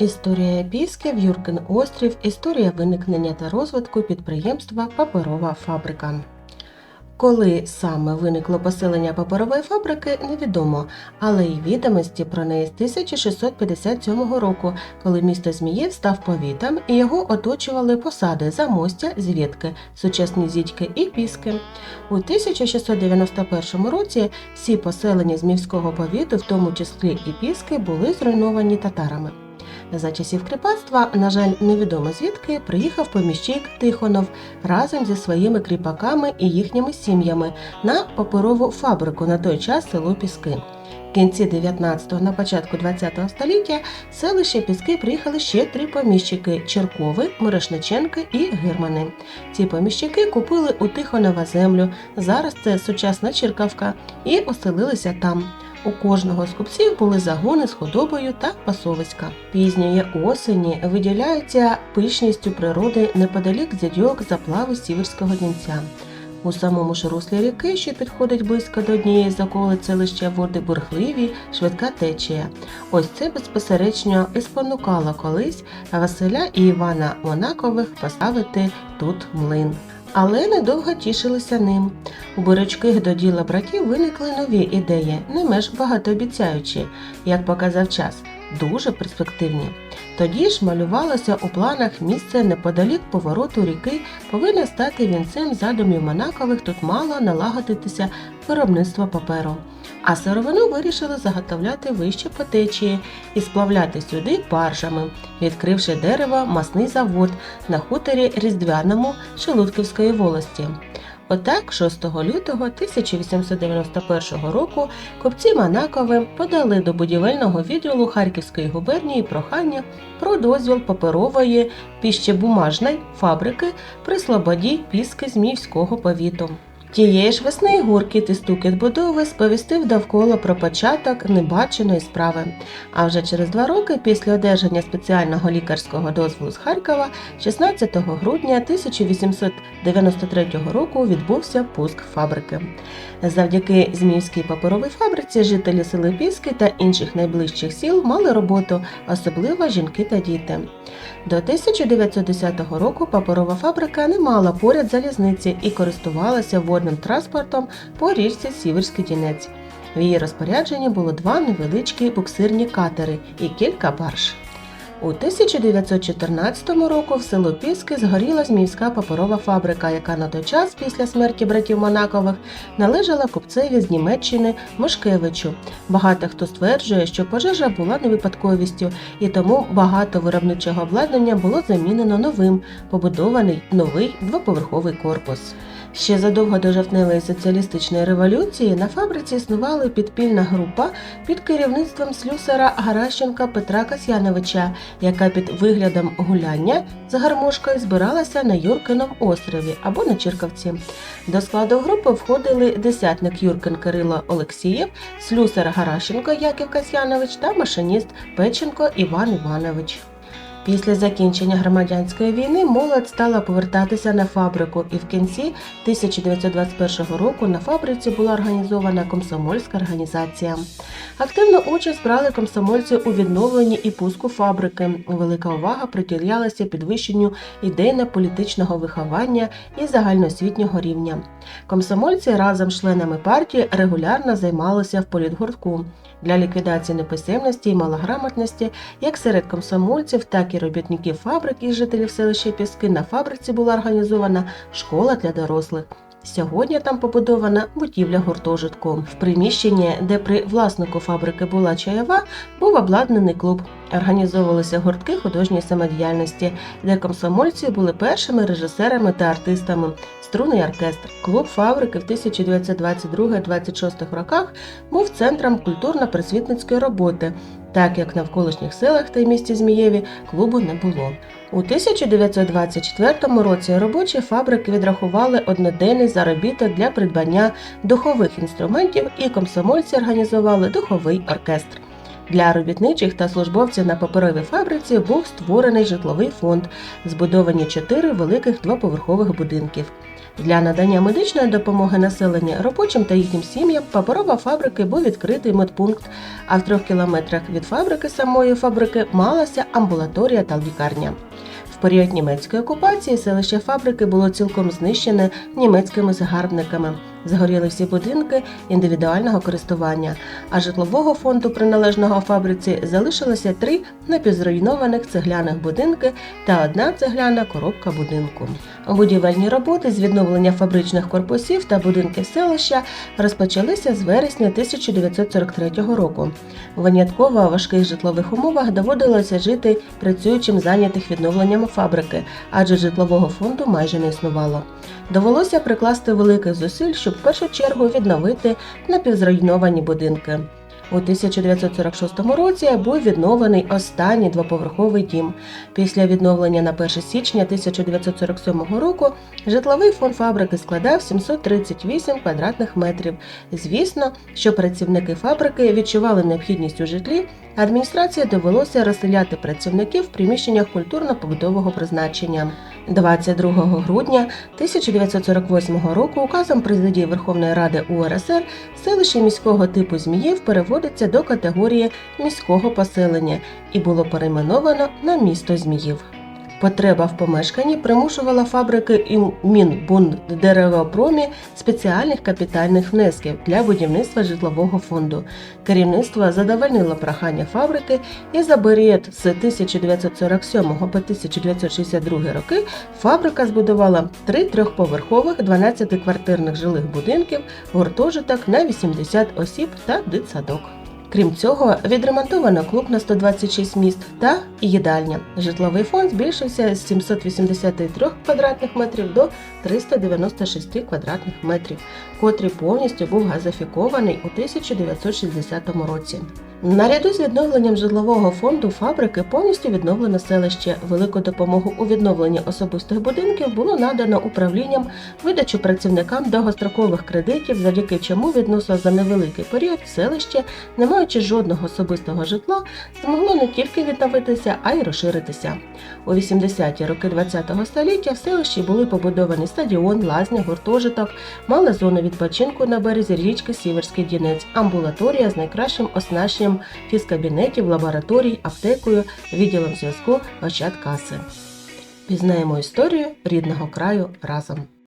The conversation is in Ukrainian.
Історія Пісків, Юркин острів, історія виникнення та розвитку підприємства Паперова фабрика. Коли саме виникло поселення паперової фабрики, невідомо, але й відомості про неї з 1657 року, коли місто Зміїв став повітом і його оточували посади Замостя, Звідки, сучасні Зідьки і Піски. У 1691 році всі поселення Зміївського повіту, в тому числі і Піски, були зруйновані татарами. За часів кріпацтва, на жаль, невідомо звідки приїхав поміщик Тихонов разом зі своїми кріпаками і їхніми сім'ями на паперову фабрику на той час село Піски. В кінці 19-го, на початку 20-го століття в селище Піски приїхали ще три поміщики Черкови, Мирошниченки і Гирмани. Ці поміщики купили у Тихонова землю, зараз це сучасна Черкавка, і оселилися там. У кожного з купців були загони з худобою та пасовиська. Пізньої осені виділяються пишністю природи неподалік зядьок заплави Сіверського Дінця. У самому ж руслі ріки, що підходить близько до однієї з околиць селища води бурхливі, швидка течія. Ось це безпосередньо і спонукало колись Василя і Івана Монакових поставити тут млин. Але недовго тішилися ним. У борочких до діла братів виникли нові ідеї, не менш багатообіцяючі, як показав час, дуже перспективні. Тоді ж малювалося у планах місце неподалік повороту ріки повинно стати вінцем задумів Монакових тут мало налагодитися виробництво паперу. А сировину вирішили заготовляти вище по течії і сплавляти сюди баржами, відкривши дерево масний завод на хуторі Різдвяному Шелудківської волості. Отак, 6 лютого 1891 року купці Манакови подали до будівельного відділу Харківської губернії прохання про дозвіл паперової піщебумажної фабрики при Слободі Піски Зміївського повіту. Тієї ж весни гуркіт і стукіт будови сповістив довкола про початок небаченої справи. А вже через два роки після одержання спеціального лікарського дозволу з Харкова, 16 грудня 1893 року відбувся пуск фабрики. Завдяки Зміївській паперовій фабриці жителі сели Піски та інших найближчих сіл мали роботу, особливо жінки та діти. До 1910 року паперова фабрика не мала поряд залізниці і користувалася водним транспортом по річці Сіверський Дінець. В її розпорядженні було два невеличкі буксирні катери і кілька барж. У 1914 року в село Піски згоріла Зміївська паперова фабрика, яка на той час після смерті братів Монакових належала купцеві з Німеччини Мошкевичу. Багато хто стверджує, що пожежа була не випадковістю, і тому багато виробничого обладнання було замінено новим, побудований новий двоповерховий корпус. Ще задовго до жовтневої соціалістичної революції на фабриці існувала підпільна група під керівництвом слюсара Гаращенка Петра Касьяновича, яка під виглядом гуляння з гармошкою збиралася на Юркином острові або на Чиркавці. До складу групи входили десятник Юркин Кирило Олексієв, слюсар Гарашенко Яків Касьянович та машиніст Печенко Іван Іванович. Після закінчення громадянської війни молодь стала повертатися на фабрику, і в кінці 1921 року на фабриці була організована комсомольська організація. Активну участь брали комсомольці у відновленні і пуску фабрики. Велика увага приділялася підвищенню ідейно-політичного виховання і загальноосвітнього рівня. Комсомольці разом з членами партії регулярно займалися в політгуртку для ліквідації неписемності і малограмотності як серед комсомольців, так і робітників фабрик і жителів селища Піски на фабриці була організована школа для дорослих. Сьогодні там побудована будівля гуртожитку. В приміщенні, де при власнику фабрики була чайова, був обладнаний клуб. Організовувалися гуртки художньої самодіяльності, де комсомольці були першими режисерами та артистами. Струнний оркестр. Клуб фабрики в 1922-26 роках був центром культурно-просвітницької роботи, так як в навколишніх селах та й місті Змієві клубу не було. У 1924 році робочі фабрики відрахували одноденний заробіток для придбання духових інструментів, і комсомольці організували духовий оркестр. Для робітничих та службовців на паперовій фабриці був створений житловий фонд, збудовані чотири великих двоповерхових будинків. Для надання медичної допомоги населенню, робочим та їхнім сім'ям паперова фабрики був відкритий медпункт, а в трьох кілометрах від фабрики самої фабрики малася амбулаторія та лікарня. В період німецької окупації селище фабрики було цілком знищене німецькими загарбниками. Згоріли всі будинки індивідуального користування, а житлового фонду приналежного фабриці залишилося три напівзруйнованих цегляних будинки та одна цегляна коробка будинку. Будівельні роботи з відновлення фабричних корпусів та будинків селища розпочалися з вересня 1943 року. Винятково важких житлових умовах доводилося жити працюючим зайнятих відновленням фабрики, адже житлового фонду майже не існувало. Довелося прикласти великих зусиль, щоб в першу чергу відновити напівзруйновані будинки. У 1946 році був відновлений останній двоповерховий дім. Після відновлення на 1 січня 1947 року житловий фонд фабрики складав 738 квадратних метрів. Звісно, що працівники фабрики відчували необхідність у житлі, адміністрації довелося розселяти працівників в приміщеннях культурно-побутового призначення. 22 грудня 1948 року указом президії Верховної Ради УРСР селище міського типу Зміїв переводиться до категорії міського поселення і було перейменовано на місто Зміїв. Потреба в помешканні примушувала фабрики і Мінбундеревопромі спеціальних капітальних внесків для будівництва житлового фонду. Керівництво задовольнило прохання фабрики і за період з 1947 по 1962 роки фабрика збудувала три трьохповерхових 12-квартирних жилих будинків, гуртожиток на 80 осіб та дитсадок. Крім цього, відремонтовано клуб на 126 міст та їдальня. Житловий фонд збільшився з 783 квадратних метрів до 396 квадратних метрів, котрий повністю був газифікований у 1960 році. Наряду з відновленням житлового фонду фабрики повністю відновлено селище. Велику допомогу у відновленні особистих будинків було надано управлінням видачу працівникам довгострокових кредитів, завдяки чому відносно за невеликий період селище, не маючи жодного особистого житла, змогло не тільки відновитися, а й розширитися. У 80-ті роки ХХ століття в селищі були побудовані стадіон, лазня, гуртожиток, мали зону відпочинку на березі річки Сіверський Дінець, амбулаторія з найкращим оснащенням фізкабінетів, лабораторій, аптекою, відділом зв'язку, ощадкаси. Пізнаємо історію рідного краю разом.